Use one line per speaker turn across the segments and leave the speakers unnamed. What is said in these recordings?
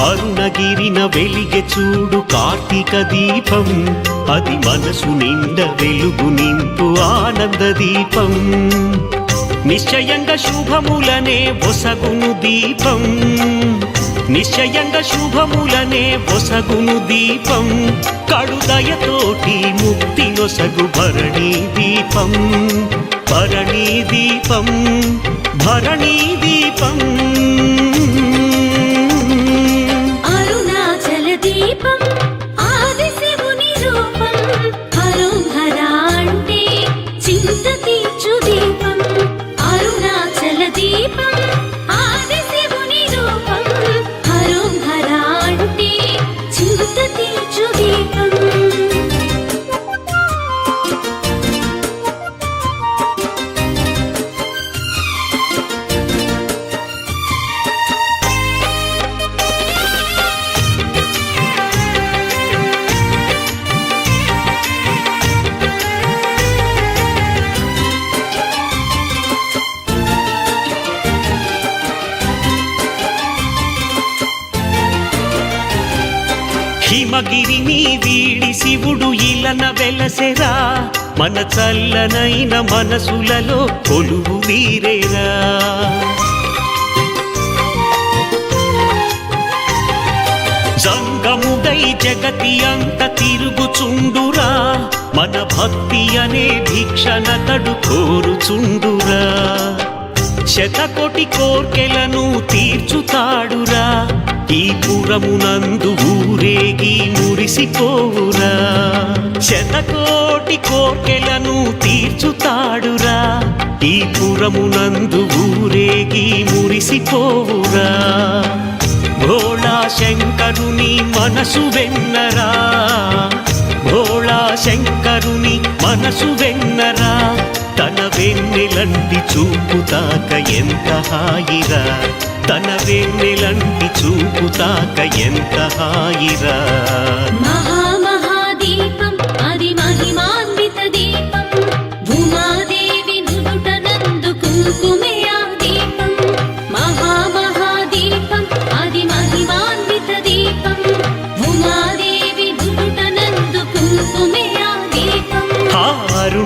అరుణగిరిన వెలిగె చూడు కార్తీక దీపం. అది మనసు నిండ వెలుగు నింపు ఆనంద దీపం. నిశ్చయంగా శుభములనే ఒసగును దీపం. నిశ్చయంగా శుభములనే ఒసగును దీపం. కడుదయతోటి ముక్తి నొసగు భరణీ దీపం. భరణీ దీపం భరణీ దీపం. హిమగిరిని వీడి శివుడు ఇలన వెలసెరా. మన చల్లనైన మనసులలో కొలువు వీరేరా. జంగముడై జగతి అంత తిరుగుచుండురా. మన భక్తి అనే భిక్షణతడు కోరుచుండురా. శతకోటి కోర్కెలను తీర్చుతాడురా. ఈ పురమునందు ఊరేగి మురిసిపోవురా. శతకోటి కోర్కెలను తీర్చుతాడురా. ఈ పురమునందు ఊరేగి మురిసిపోవురా. భోళా శంకరుని మనసు వెన్నరా. భోళా శంకరుని మనసు వెన్నరా. వెన్నెలంటి చూపుతాక ఎంత హాయిరా? తన వెన్నెలంటి చూపుతాక ఎంత హాయిరా?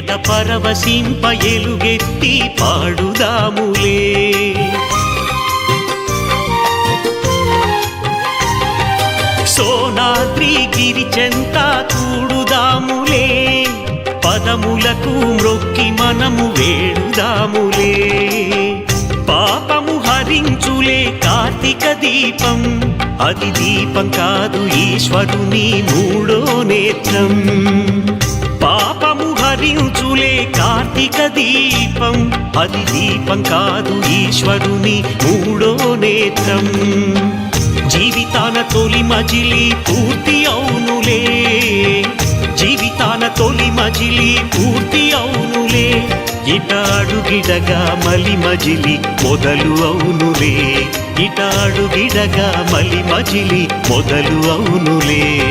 ఎద పరవశింప ఎలుగెత్తి పాడుదాములే. సోనాద్రి గిరిచెంత కూడుదాములే పదములకు మ్రొక్కి మనము వేడుదాములే. పాపము హరించులే కార్తీక దీపం. అది దీపం కాదు ఈశ్వరుని మూడో నేత్రం. అది దీపం కాదు ఈశ్వరుని మూడో నేత్రం. జీవితాన తొలి మజిలి పూర్తి అవునులే. జీవితాన తొలి మజిలి పూర్తి అవునులే. ఇట అడుగిడగా మలి మజిలి మొదలు అవునులే. ఇట అడుగిడగా మలి మజిలి మొదలు అవునులే.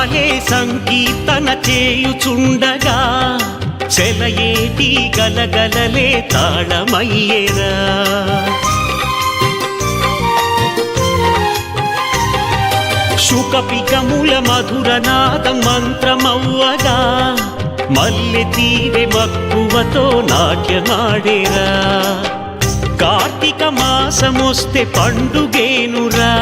చిరుగాలే సంకీర్తన చేయుచుండగా చెలయేటి గలగలలే తాళమయ్యేరా. శుకపికముల మధురనాదం మంత్రమవ్వగా మల్లె తీరె మక్కువతో నాట్యమాడేరా. కార్తీక మాసమొస్తే పండుగేనురా.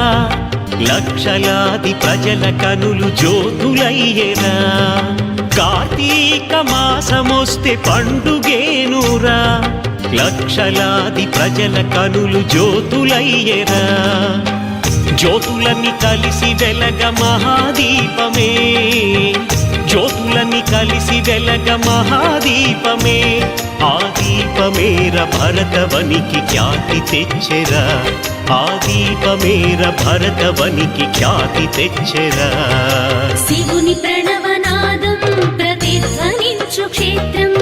లక్షలాది ప్రజల కనులు జ్యోతులయ్యేరా కార్తీక మాసమొస్తే పండుగేనురా. లక్షలాది ప్రజల కనులు జ్యోతులయ్యేరా జ్యోతులని కలిసి వెలగ మహాదీపమే. జ్యోతులని కలిసి వెలగ మహాదీపమే. ఆ దీపమేర భరతవనికి ఖ్యాతి తెచ్చెరా. ఆ దీపమేర భరతవనికి ఖ్యాతి తెచ్చెరా.
శివుని ప్రణవనాదం ప్రతిధ్వనించు క్షేత్రం.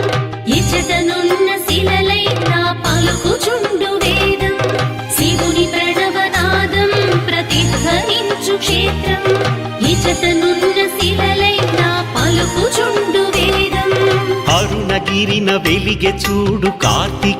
ఇచటనున్న క్షేత్రం. ఇచటనున్న శిలలైన పలుకుచుండు వేదం.
అరుణగిరిన వెలిగె చూడు కార్తీక